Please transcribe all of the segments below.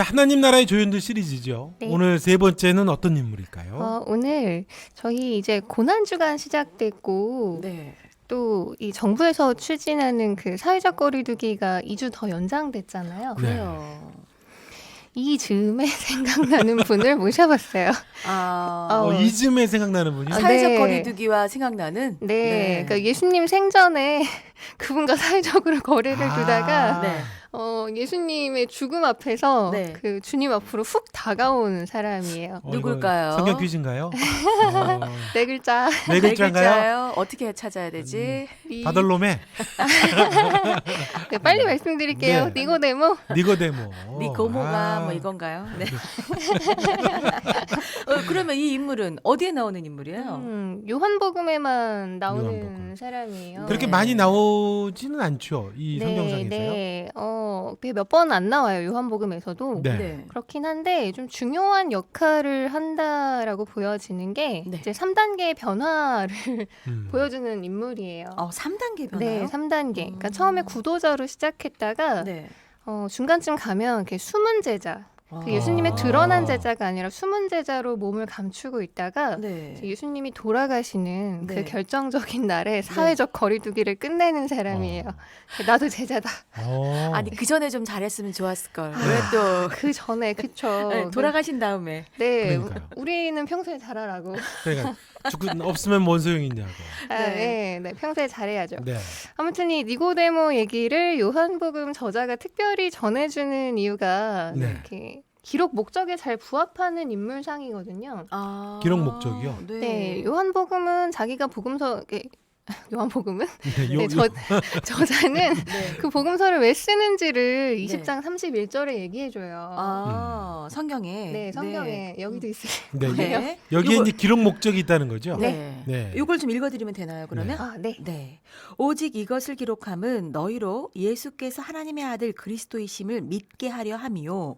자 하나님 나라의 조연들 시리즈죠. 네. 오늘 세 번째는 어떤 인물일까요? 어, 오늘 저희 이제 고난 주간 시작됐고 네. 또 이 정부에서 추진하는 그 사회적 거리두기가 2주 더 연장됐잖아요. 네. 그래요. 이 즈음에 생각나는 분을 모셔봤어요. 아, 어, 어, 이즘에 생각나는 분이 아, 사회적 네. 거리두기와 생각나는 네, 그러니까 예수님 생전에 그분과 사회적으로 거리를 아. 두다가 네. 어, 예수님의 죽음 앞에서 네. 그 주님 앞으로 훅 다가온 사람이에요. 어, 누굴까요? 성경 퀴즈인가요? 어, 네 글자. 네 글자인가요? 글자예요? 어떻게 찾아야 되지? 리- 바돌롬에 네, 빨리 말씀드릴게요. 네. 니고데모. 니고데모. 니고모가 아, 뭐 이건가요? 네. 어, 그러면 이 인물은 어디에 나오는 인물이에요? 음, 요한복음에만 나오는 요한복음. 사람이에요. 그렇게 네. 많이 나오지는 않죠. 이 네, 성경상에서요. 네. 어, 몇 번 안 나와요. 요한복음에서도. 네. 그렇긴 한데 좀 중요한 역할을 한다라고 보여지는 게 네. 이제 3단계의 변화를 음. 보여주는 인물이에요. 어, 3단계 변화요? 네, 3단계. 그러니까 음. 처음에 구도자로 시작했다가 네. 어, 중간쯤 가면 이렇게 숨은 제자. 그 아. 예수님의 드러난 제자가 아니라 숨은 제자로 몸을 감추고 있다가 네. 이제 예수님이 돌아가시는 네. 그 결정적인 날에 사회적 거리두기를 끝내는 사람이에요. 나도 제자다. 어. 아니 그 전에 좀 잘했으면 좋았을 걸. 아, 왜또 그 전에 그쵸. 네, 돌아가신 다음에 네, 그러니까요. 우리는 평소에 잘하라고. 그러니까 죽고 없으면 뭔 소용이냐고. 아, 네. 네. 네, 평소에 잘해야죠. 네. 아무튼 이 니고데모 얘기를 요한복음 저자가 특별히 전해주는 이유가 네. 이렇게 기록 목적에 잘 부합하는 인물상이거든요. 아, 기록 목적이요? 네. 네, 요한복음은 자기가 복음서 에, 요한복음은 네, 요, 네, 저, 저자는 네. 그 복음서를 왜 쓰는지를 네. 20장 31절에 얘기해줘요. 아, 성경에. 네, 성경에 여기도 있어요. 네, 요- 네. 여기에 요거- 이제 기록 목적이 있다는 거죠. 네. 네. 이걸 좀 읽어드리면 되나요? 그러면? 아, 네. 네. 오직 이것을 기록함은 너희로 예수께서 하나님의 아들 그리스도이심을 믿게 하려 함이요.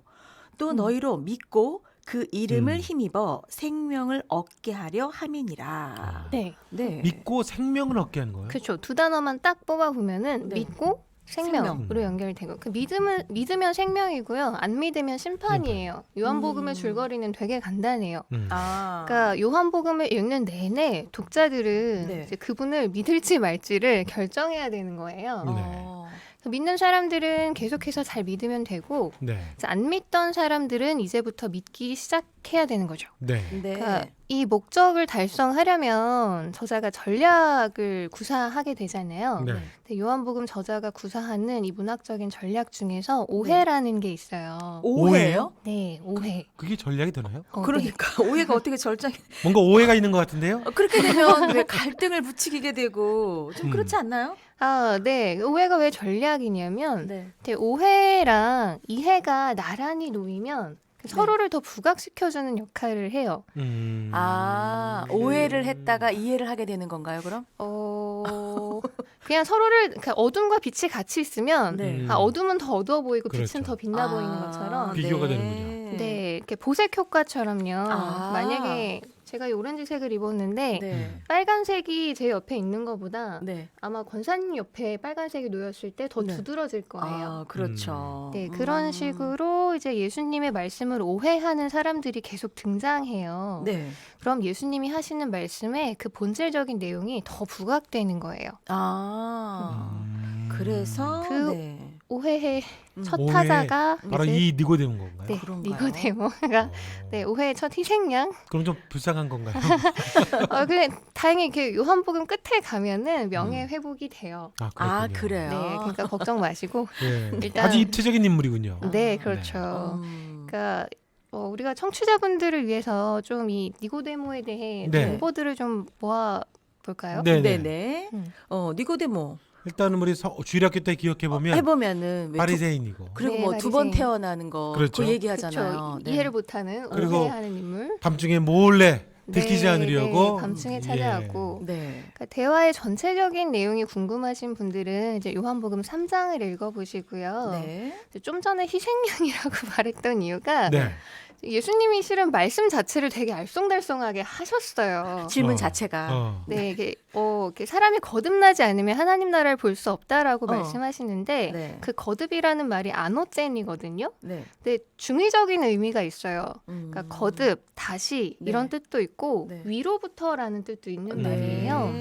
또 음. 너희로 믿고 그 이름을 음. 힘입어 생명을 얻게 하려 아. 함이니라. 네. 네. 믿고 생명을 얻게 하는 거예요. 그렇죠. 두 단어만 딱 뽑아 보면은 네. 믿고 생명으로 생명. 연결되고 그 믿음은 믿으면 생명이고요. 안 믿으면 심판이에요. 요한복음의 음. 줄거리는 되게 간단해요. 음. 아. 그러니까 요한복음을 읽는 내내 독자들은 네. 이제 그분을 믿을지 말지를 결정해야 되는 거예요. 네. 어. 믿는 사람들은 계속해서 잘 믿으면 되고 네. 안 믿던 사람들은 이제부터 믿기 시작해야 되는 거죠. 네. 네. 그러니까 이 목적을 달성하려면 저자가 전략을 구사하게 되잖아요. 네. 근데 요한복음 저자가 구사하는 이 문학적인 전략 중에서 오해라는 게 있어요. 오해요? 네, 오해. 그게 전략이 되나요? 어, 네. 그러니까 오해가 어떻게 절정이 뭔가 오해가 있는 것 같은데요? 어, 그렇게 되면 왜 갈등을 부추기게 되고 좀 음. 그렇지 않나요? 아, 네. 오해가 왜 전략이냐면 네. 이제 오해랑 이해가 나란히 놓이면 그 네. 서로를 더 부각시켜주는 역할을 해요. 음. 아 오해를 했다가 이해를 하게 되는 건가요? 그럼? 어, 그냥 서로를 그러니까 어둠과 빛이 같이 있으면 네. 음. 아, 어둠은 더 어두워 보이고 빛은 그렇죠. 더 빛나 보이는 아, 것처럼 비교가 네. 되는군요. 네, 이렇게 보색 효과처럼요. 아. 만약에 제가 이 오렌지색을 입었는데 네. 빨간색이 제 옆에 있는 것보다 네. 아마 권사님 옆에 빨간색이 놓였을 때 더 네. 두드러질 거예요. 아, 그렇죠. 네, 그런 음. 식으로 이제 예수님의 말씀을 오해하는 사람들이 계속 등장해요. 네. 그럼 예수님이 하시는 말씀에 그 본질적인 내용이 더 부각되는 거예요. 아. 음. 그래서 그 네. 오해의 음. 첫 오해. 타자가 바로 이제 이 니고데모인 건가요? 네, 그런가요? 니고데모가 어. 네, 오해의 첫 희생양. 그럼 좀 불쌍한 건가요? 어, 근데 다행히 이렇게 요한복음 끝에 가면은 명예 음. 회복이 돼요. 아, 아, 그렇군요. 그래요. 네, 그러니까 걱정 마시고. 예. 일단- 아주 입체적인 인물이군요. 네, 아, 그렇죠. 음. 그러니까 어, 우리가 청취자분들을 위해서 좀 이 니고데모에 대해 네. 정보들을 좀 모아 볼까요? 네, 네. 네네. 음. 어 니고데모 일단은 우리 서, 주일학교 때 기억해 보면 해보면은 왜 두- 바리새인이고 그리고 네, 뭐 두 번 바리새인. 태어나는 거 그렇죠. 그 얘기하잖아요. 그쵸. 네. 이해를 못하는 그리고 오해하는 인물. 밤중에 몰래 들키지 네, 않으려고 네, 밤중에 예. 찾아왔고 네. 그러니까 대화의 전체적인 내용이 궁금하신 분들은 이제 요한복음 3장을 읽어보시고요. 네. 좀 전에 희생양이라고 말했던 이유가 네. 예수님이 실은 말씀 자체를 되게 알쏭달쏭하게 하셨어요. 질문 어. 자체가 어. 네, 이게 어, 이렇게 사람이 거듭나지 않으면 하나님 나라를 볼 수 없다라고 어. 말씀하시는데 네. 그 거듭이라는 말이 아노젠이거든요. 네. 근데 중의적인 의미가 있어요. 음. 그러니까 거듭, 다시 이런 네. 뜻도 있고 네. 위로부터라는 뜻도 있는 네. 말이에요.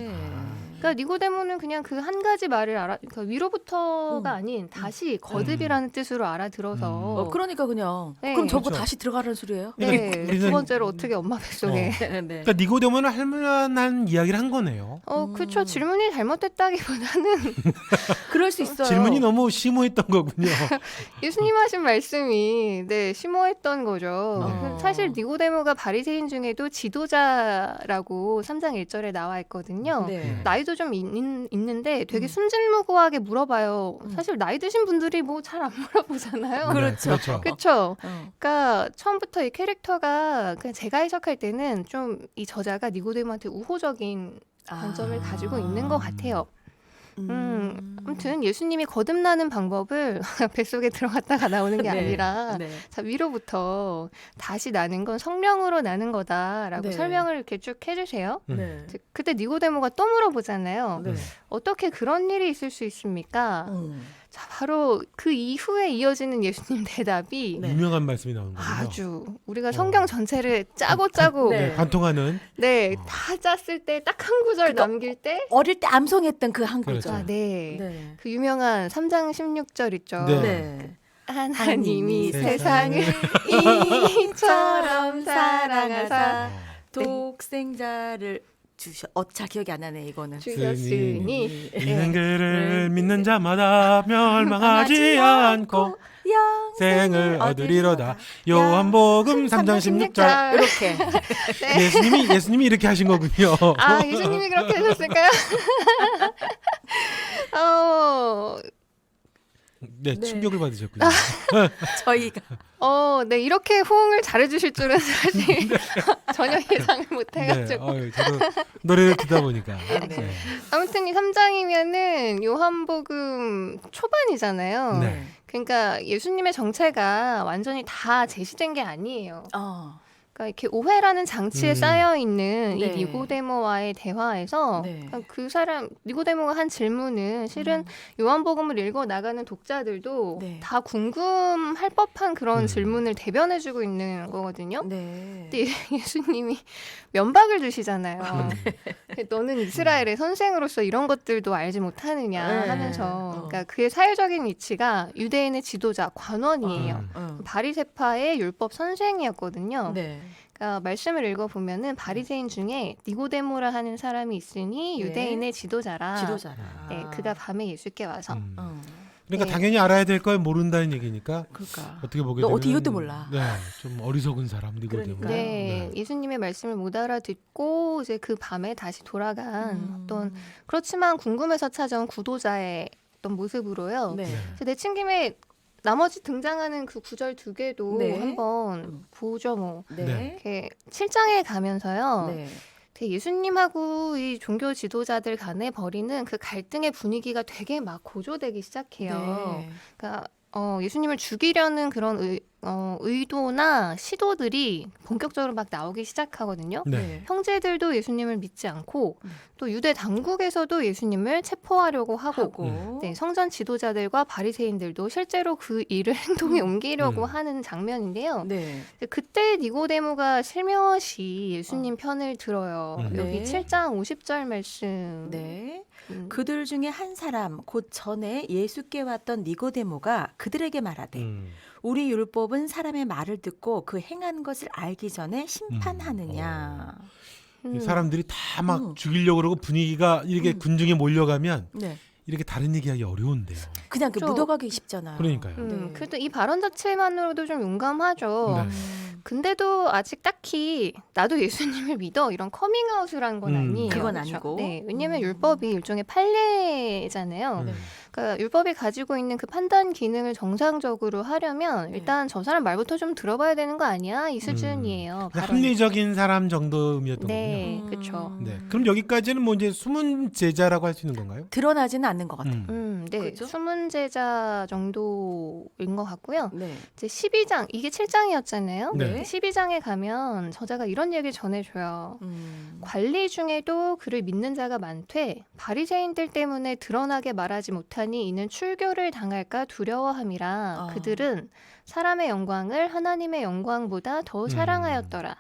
그러니까 니고데모는 그냥 그 한 가지 말을 알아, 그러니까 위로부터가 음. 아닌 다시 거듭이라는 뜻으로 알아들어서. 음. 어, 그러니까 그냥 네. 그럼 저거 그렇죠. 다시 들어가는 소리예요? 네, 우리는- 두 번째로 어떻게 엄마 뱃속에. 네. 네. 그러니까 니고데모는 할 만한 이야기를 한 거네요. 어, 음. 그쵸. 질문이 잘못됐다기보다는 그럴 수 있어요. 질문이 너무 심오했던 거군요. 예수님 하신 말씀이 네 심오했던 거죠. 네. 사실 니고데모가 바리새인 중에도 지도자라고 3장 1절에 나와 있거든요. 네. 나이도 좀 있, 는데 되게 음. 순진무구하게 물어봐요. 음. 사실 나이 드신 분들이 뭐 잘 안 물어보잖아요. 네, 그렇죠. 그렇죠. 그렇죠. 어. 그러니까 처음부터 이 캐릭터가 그냥 제가 해석할 때는 좀 이 저자가 니고데모한테 우호적인 관점을 아. 가지고 있는 것 같아요. 음, 아무튼 예수님이 거듭나는 방법을 뱃속에 들어갔다가 나오는 게 네. 아니라 네. 자, 위로부터 다시 나는 건 성령으로 나는 거다라고 네. 설명을 이렇게 쭉 해주세요. 음. 네. 이제 그때 니고데모가 또 물어보잖아요. 네. 어떻게 그런 일이 있을 수 있습니까? 음. 자, 바로 그 이후에 이어지는 예수님 대답이 네. 유명한 말씀이 나오는 거군요. 아주 우리가 성경 전체를 짜고 짜고 네. 네, 관통하는 네, 어. 다 짰을 때 딱 한 구절 남길 때 어릴 때 암송했던 그 한 그렇죠. 구절. 아, 네. 네. 그 유명한 3장 16절 있죠. 네. 네. 하나님이 세상을 세상을 이처럼 사랑하사 어, 독생자를 주셔. 어차 기억이 안 나네 이거는. 주셨으니 있는 그를 네. 믿는 자마다 멸망하지 않고 생을 얻으리로다. 요한복음 3장 16절. 이렇게. 네. 예수님이 예수님이 이렇게 하신 거군요. 아, 예수님이 그렇게 하셨을까요? 어, 네, 네. 충격을 받으셨군요. 저희가 어, 네, 이렇게 호응을 잘해주실 줄은 사실 전혀 예상을 못 네, 해가지고. 어유, 저도 노래를 듣다 보니까. 네. 네. 아무튼 이 3장이면은 요한복음 초반이잖아요. 네. 그러니까 예수님의 정체가 완전히 다 제시된 게 아니에요. 어. 그러니까 이렇게 오해라는 장치에 음. 쌓여 있는 네. 이 니고데모와의 대화에서 네. 그그 사람 니고데모가 한 질문은 실은 요한복음을 읽어 나가는 독자들도 네. 다 궁금할 법한 그런 음. 질문을 대변해주고 있는 거거든요. 네. 근데 예수님이 면박을 주시잖아요. 음. 너는 이스라엘의 선생으로서 이런 것들도 알지 못하느냐 네. 하면서 어. 그러니까 그의 사회적인 위치가 유대인의 지도자 관원이에요. 음. 어. 바리세파의 율법 선생이었거든요. 네. 그러니까 말씀을 읽어 보면은 바리새인 중에 니고데모라 하는 사람이 있으니 네. 유대인의 지도자라. 지도자라. 네, 그가 밤에 예수께 와서 음. 어. 그러니까 네. 당연히 알아야 될 걸 모른다는 얘기니까 그러니까. 어떻게 보게 너 되면 어떻게 이것도 몰라. 네, 좀 어리석은 사람 니고데모. 그러니까요. 네, 예수님의 말씀을 못 알아듣고 이제 그 밤에 다시 돌아간 음. 어떤 그렇지만 궁금해서 찾아온 구도자의 어떤 모습으로요. 네. 네. 그래서 내친 김에 나머지 등장하는 그 구절 두 개도 네. 한번 음. 보죠 뭐. 네. 네. 이렇게 7장에 가면서요. 네. 되게 예수님하고 이 종교 지도자들 간에 벌이는 그 갈등의 분위기가 되게 막 고조되기 시작해요. 네. 그러니까 어, 예수님을 죽이려는 그런 의, 어, 의도나 시도들이 본격적으로 막 나오기 시작하거든요. 네. 형제들도 예수님을 믿지 않고 음. 또 유대 당국에서도 예수님을 체포하려고 하고 하고. 네, 성전 지도자들과 바리새인들도 실제로 그 일을 행동에 음. 옮기려고 음. 하는 장면인데요. 네. 그때 니고데모가 슬며시 예수님 편을 들어요. 음. 여기 네. 7장 50절 말씀. 네. 음, 그들 중에 한 사람 곧 전에 예수께 왔던 니고데모가 그들에게 말하되 음. 우리 율법은 사람의 말을 듣고 그 행한 것을 알기 전에 심판하느냐. 음. 사람들이 다막 음. 죽이려고 그러고 분위기가 이렇게 음. 군중에 몰려가면 네. 이렇게 다른 얘기하기 어려운데요. 그냥 그 그렇죠. 묻어가기 쉽잖아요. 그러니까요. 음, 네. 그래도 이 발언 자체만으로도 좀 용감하죠. 네. 음. 근데도 아직 딱히 나도 예수님을 믿어 이런 커밍아웃을 한 건 음. 아니에요. 그건 그렇죠? 아니고. 네, 왜냐하면 음. 율법이 일종의 판례잖아요. 음. 네. 그러니까 율법이 가지고 있는 그 판단 기능을 정상적으로 하려면 네. 일단 저 사람 말부터 좀 들어봐야 되는 거 아니야? 이 음. 수준이에요. 그냥 발언이. 합리적인 사람 정도 의미였던 네, 음. 거군요. 네. 그럼 여기까지는 뭐 이제 숨은 제자라고 할 수 있는 건가요? 드러나지는 않는 것 같아요. 음. 음, 네. 그죠? 숨은 제자 정도인 것 같고요. 네. 이제 12장, 이게 7장이었잖아요. 네. 12장에 가면 저자가 이런 얘기를 전해줘요. 음. 관리 중에도 그를 믿는 자가 많되 바리새인들 때문에 드러나게 말하지 못하 니 이는 출교를 당할까 두려워함이라 아. 그들은 사람의 영광을 하나님의 영광보다 더 음. 사랑하였더라.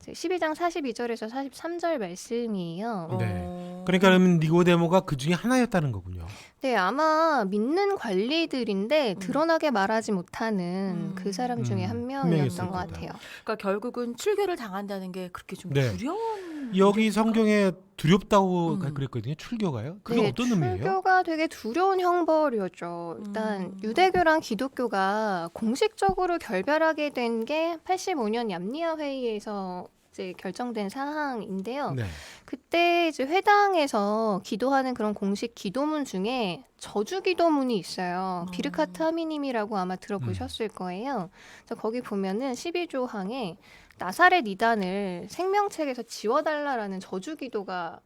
이제 12장 42절에서 43절 말씀이에요. 네. 어. 그러니까 그러면 니고데모가 그 중에 하나였다는 거군요. 네, 아마 믿는 관리들인데 음. 드러나게 말하지 못하는 음. 그 사람 중에 음, 한한 명이었던 것 거다. 같아요. 그러니까 결국은 출교를 당한다는 게 그렇게 좀 네. 두려운 여기 성경에 두렵다고 음. 그랬거든요. 출교가요? 그게 네, 어떤 의미예요? 출교가 되게 두려운 형벌이었죠. 일단 음. 유대교랑 기독교가 공식적으로 결별하게 된 게 85년 얌니아 회의에서 이제 결정된 사항인데요. 네. 그때 이제 회당에서 기도하는 그런 공식 기도문 중에 저주 기도문이 있어요. 어. 비르카트 하미님이라고 아마 들어보셨을 거예요. 그래서 거기 보면은 12조 항에 나사렛 이단을 생명책에서 지워달라라는 저주 기도가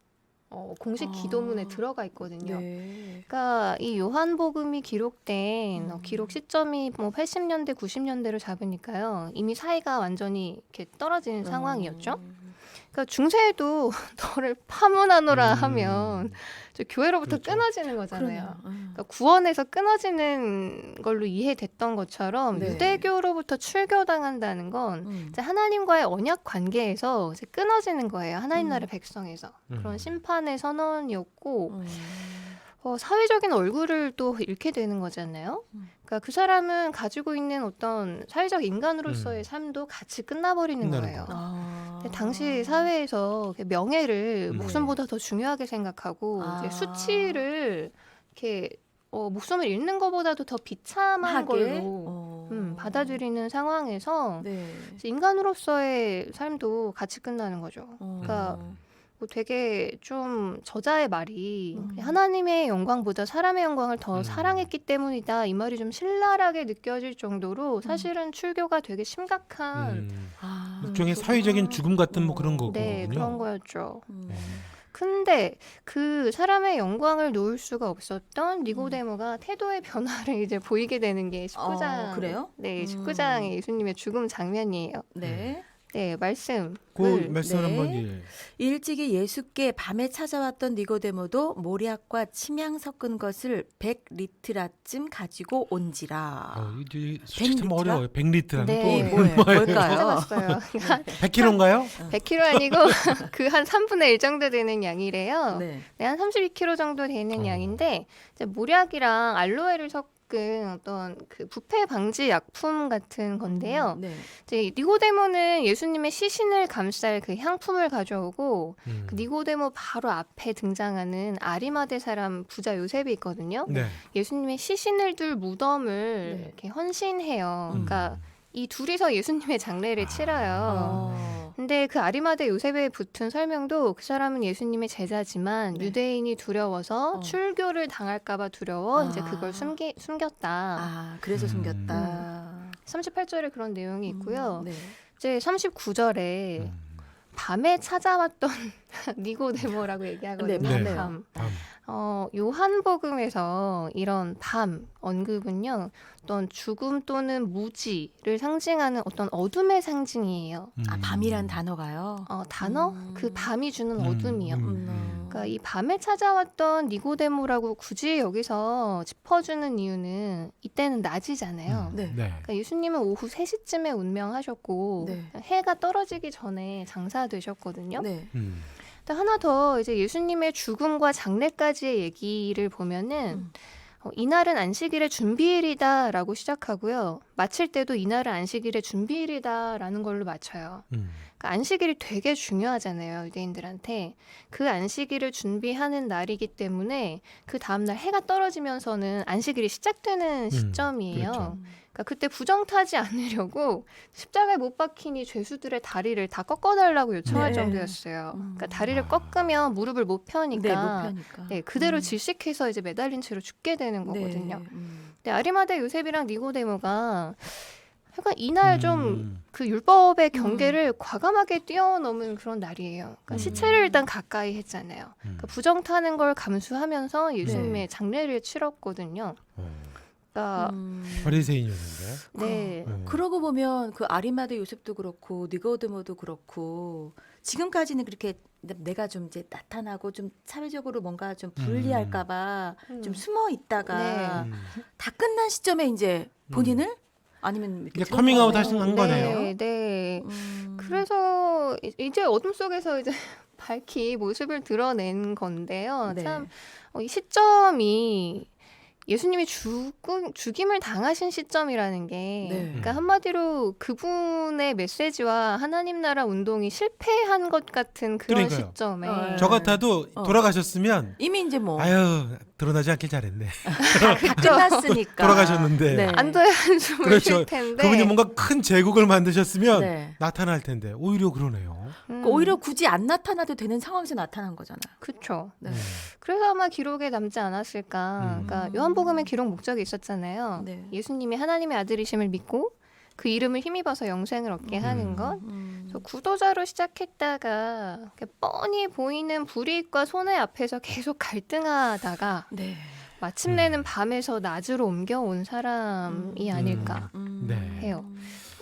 어, 공식 아. 기도문에 들어가 있거든요. 네. 그러니까 이 요한복음이 기록된 어, 음. 기록 시점이 뭐 80년대, 90년대로 잡으니까요. 이미 사이가 완전히 이렇게 떨어진 상황이었죠. 음. 그러니까 중세에도 너를 파문하노라 음. 하면 저 교회로부터 그렇죠. 끊어지는 거잖아요. 음. 그러니까 구원에서 끊어지는 걸로 이해됐던 것처럼 네. 유대교로부터 출교당한다는 건 음. 이제 하나님과의 언약 관계에서 이제 끊어지는 거예요. 하나님 음. 나라의 백성에서 음. 그런 심판의 선언이었고 음. 어, 사회적인 얼굴을 또 잃게 되는 거잖아요. 음. 그러니까 그 사람은 가지고 있는 어떤 사회적 인간으로서의 음. 삶도 같이 끝나버리는 거예요. 아. 근데 당시 사회에서 이렇게 명예를 음. 목숨보다 더 중요하게 생각하고 아. 이제 수치를 이렇게 어, 목숨을 잃는 것보다도 더 비참한 하게? 걸로 어. 음, 받아들이는 상황에서 네. 이제 인간으로서의 삶도 같이 끝나는 거죠. 어. 그러니까 뭐 되게 좀 저자의 말이 음. 하나님의 영광보다 사람의 영광을 더 음. 사랑했기 때문이다 이 말이 좀 신랄하게 느껴질 정도로 사실은 출교가 되게 심각한 음. 아, 일종의 그렇구나. 사회적인 죽음 같은 뭐 그런 어. 거군요. 네 그런 거였죠. 음. 네. 근데 그 사람의 영광을 놓을 수가 없었던 니고데모가 태도의 변화를 이제 보이게 되는 게 19장. 어, 그래요? 네, 음. 19장의 예수님의 죽음 장면이에요. 네. 네, 말씀. 그 말씀 네. 한번 예. 일찍이 예수께 밤에 찾아왔던 니고데모도 모략과 침향 섞은 것을 100리트라쯤 가지고 온지라. 어, 이제 백참 리트라? 어려워요. 100리트라는 네. 또 뭐예요? 뭘까요? 찾아봤어요. 100kg인가요? 100kg 아니고 그 한 3분의 1 정도 되는 양이래요. 네, 네. 한 32kg 정도 되는 어. 양인데 이제 모략이랑 알로에를 섞은 어떤 그 부패 방지 약품 같은 건데요. 네. 이제 니고데모는 예수님의 시신을 감쌀 그 향품을 가져오고 음. 그 니고데모 바로 앞에 등장하는 아리마대 사람 부자 요셉이 있거든요. 네. 예수님의 시신을 둘 무덤을 네. 이렇게 헌신해요. 음. 그러니까 이 둘이서 예수님의 장례를 아. 치러요. 어. 근데 그 아리마대 요셉에 붙은 설명도 그 사람은 예수님의 제자지만 네. 유대인이 두려워서 어. 출교를 당할까봐 두려워 이제 아. 그걸 숨기, 숨겼다. 아, 그래서 음. 숨겼다. 38절에 그런 내용이 있고요. 음, 네. 이제 39절에 음. 밤에 찾아왔던 니고데모라고 얘기하거든요. 네, 밤에요. 밤. 어, 요한복음에서 이런 밤 언급은요. 어떤 죽음 또는 무지를 상징하는 어떤 어둠의 상징이에요. 음. 아, 밤이란 단어가요. 어, 단어? 음. 그 밤이 주는 음, 어둠이요. 음, 음. 음. 그러니까 이 밤에 찾아왔던 니고데모라고 굳이 여기서 짚어주는 이유는 이때는 낮이잖아요. 음. 네. 그러니까 예수님은 오후 3시쯤에 운명하셨고 네. 해가 떨어지기 전에 장사되셨거든요. 네. 음. 또 하나 더 이제 예수님의 죽음과 장례까지의 얘기를 보면은 음. 어, 이날은 안식일의 준비일이다라고 시작하고요. 마칠 때도 이날은 안식일의 준비일이다라는 걸로 마쳐요. 음. 그러니까 안식일이 되게 중요하잖아요, 유대인들한테. 그 안식일을 준비하는 날이기 때문에 그 다음 날 해가 떨어지면서는 안식일이 시작되는 음, 시점이에요. 그렇죠. 음. 그러니까 그때 부정 타지 않으려고 십자가에 못 박히니 죄수들의 다리를 다 꺾어달라고 요청할 네. 정도였어요. 음. 그러니까 다리를 아. 꺾으면 무릎을 못 펴니까 네, 못 펴니까. 네, 그대로 음. 질식해서 이제 매달린 채로 죽게 되는 거거든요. 네, 음. 근데 아리마대 요셉이랑 니고데모가 약간 이날 좀 음. 그 율법의 경계를 과감하게 뛰어넘은 그런 날이에요. 그러니까 음. 시체를 일단 가까이 했잖아요. 음. 그러니까 부정 타는 걸 감수하면서 예수님의 네. 장례를 치렀거든요. 어. 그러니까 음. 바리새인이었는데. 네. 음. 그러고 보면 그 아리마드 요셉도 그렇고 니고데모도 그렇고 지금까지는 그렇게 내가 좀 이제 나타나고 좀 사회적으로 뭔가 좀 불리할까봐 음. 좀 숨어 있다가 음. 다 끝난 시점에 이제 본인을 아니면 이렇게 이제 커밍아웃? 하신 한 거네요. 네, 네. 음. 그래서 이- 이제 어둠 속에서 이제 밝히 모습을 드러낸 건데요. 네. 참 어, 이 시점이 예수님이 죽음, 죽임을 당하신 시점이라는 게, 네. 그러니까 한마디로 그분의 메시지와 하나님 나라 운동이 실패한 것 같은 그런 그러니까요. 시점에 어, 저 같아도 어. 돌아가셨으면 이미 이제 뭐 아유 드러나지 않길 잘했네. 다 끝났으니까 돌아가셨는데. 네. 안도의 한숨을 그렇죠. 쉴 텐데, 그분이 뭔가 큰 제국을 만드셨으면 네. 나타날 텐데 오히려 그러네요. 음, 그러니까 오히려 굳이 안 나타나도 되는 상황에서 나타난 거잖아. 그쵸. 네. 음. 그래서 아마 기록에 남지 않았을까. 음. 그러니까 요한 복음의 기록 목적이 있었잖아요. 네. 예수님이 하나님의 아들이심을 믿고 그 이름을 힘입어서 영생을 얻게 음. 하는 것. 음. 그래서 구도자로 시작했다가 뻔히 보이는 불이익과 손해 앞에서 계속 갈등하다가 네. 마침내는 음. 밤에서 낮으로 옮겨온 사람이 아닐까 음. 네. 해요.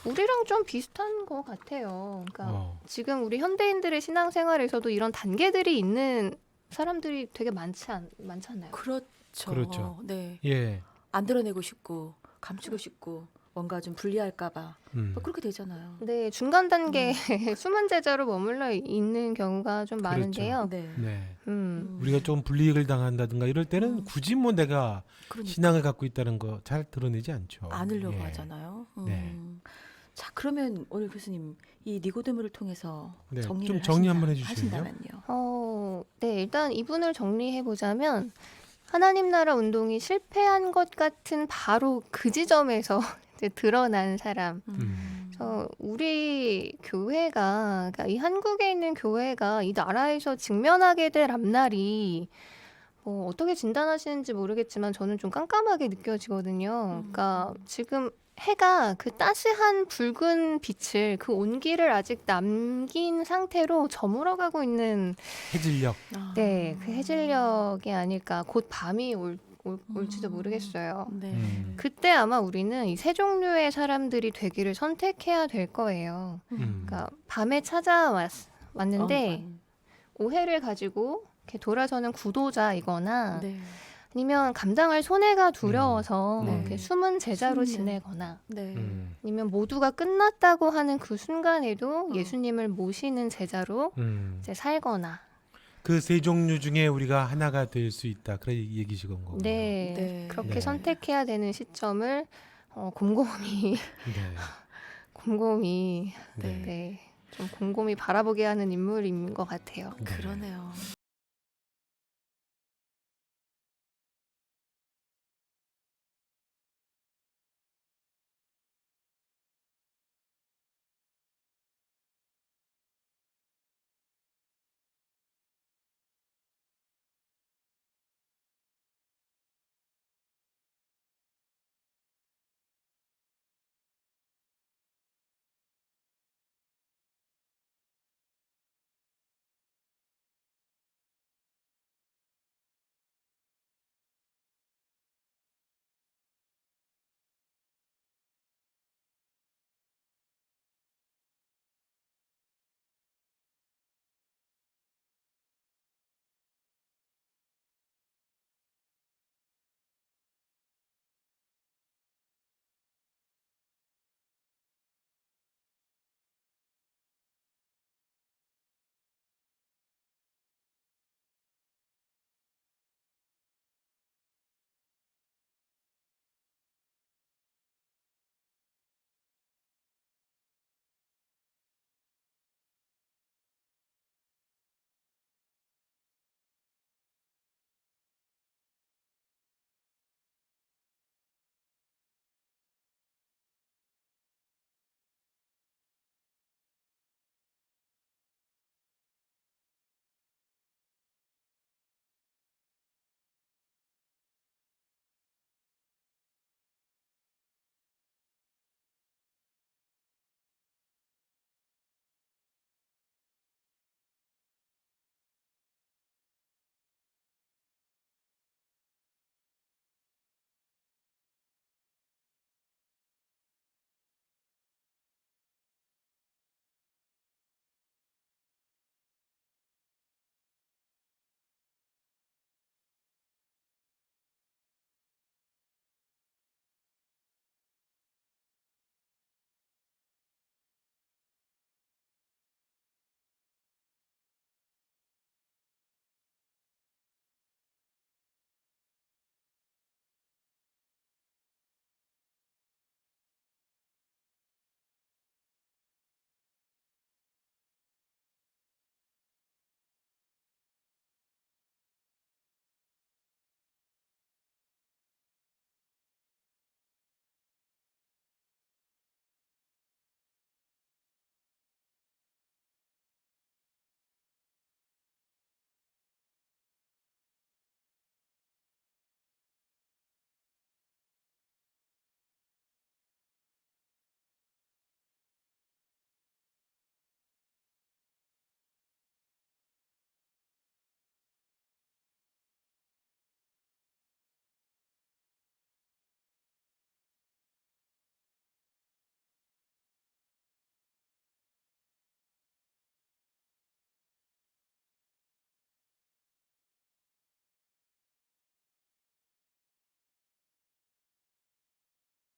우리랑 좀 비슷한 것 같아요. 그러니까 어. 지금 우리 현대인들의 신앙생활에서도 이런 단계들이 있는 사람들이 되게 많지 않, 많잖아요. 그렇죠. 그렇죠. 네. 예. 안 드러내고 싶고 감추고 싶고 뭔가 좀 불리할까봐 음. 뭐 그렇게 되잖아요. 네, 중간 단계 숨은 제자로 머물러 있는 경우가 좀 많은데요. 네. 네. 음. 우리가 좀 불이익을 당한다든가 이럴 때는 음. 굳이 뭐 내가 그러니까 신앙을 갖고 있다는 거 잘 드러내지 않죠. 안으려고 예. 하잖아요. 음. 네. 자 그러면 오늘 교수님 이 니고데모를 통해서 네, 정리를 좀 정리 하신다- 한번 해주시면요. 하신다면요. 어, 네, 일단 이분을 정리해 보자면 하나님 나라 운동이 실패한 것 같은 바로 그 지점에서 이제 드러난 사람. 음. 어, 우리 교회가, 그러니까 이 한국에 있는 교회가 이 나라에서 직면하게 될 앞날이 뭐 어떻게 진단하시는지 모르겠지만 저는 좀 깜깜하게 느껴지거든요. 음. 그러니까 지금 해가 그 따스한 붉은 빛을 그 온기를 아직 남긴 상태로 저물어가고 있는 해질녘. 아. 네, 그 해질녘이 아닐까. 곧 밤이 올, 올, 올지도 음. 모르겠어요. 네. 음. 그때 아마 우리는 이 세 종류의 사람들이 되기를 선택해야 될 거예요. 음. 그러니까 밤에 찾아왔는데 어, 오해를 가지고 이렇게 돌아서는 구도자이거나 네. 아니면 감당할 손해가 두려워서 음. 네. 이렇게 숨은 제자로 숨는. 지내거나 네. 음. 아니면 모두가 끝났다고 하는 그 순간에도 어. 예수님을 모시는 제자로 음. 이제 살거나 그 세 종류 중에 우리가 하나가 될 수 있다. 그런 얘기시건 거고. 네, 네. 그렇게 네. 선택해야 되는 시점을 어, 곰곰이 네. 곰곰이 네. 네, 좀 곰곰이 바라보게 하는 인물인 것 같아요. 네. 그러네요.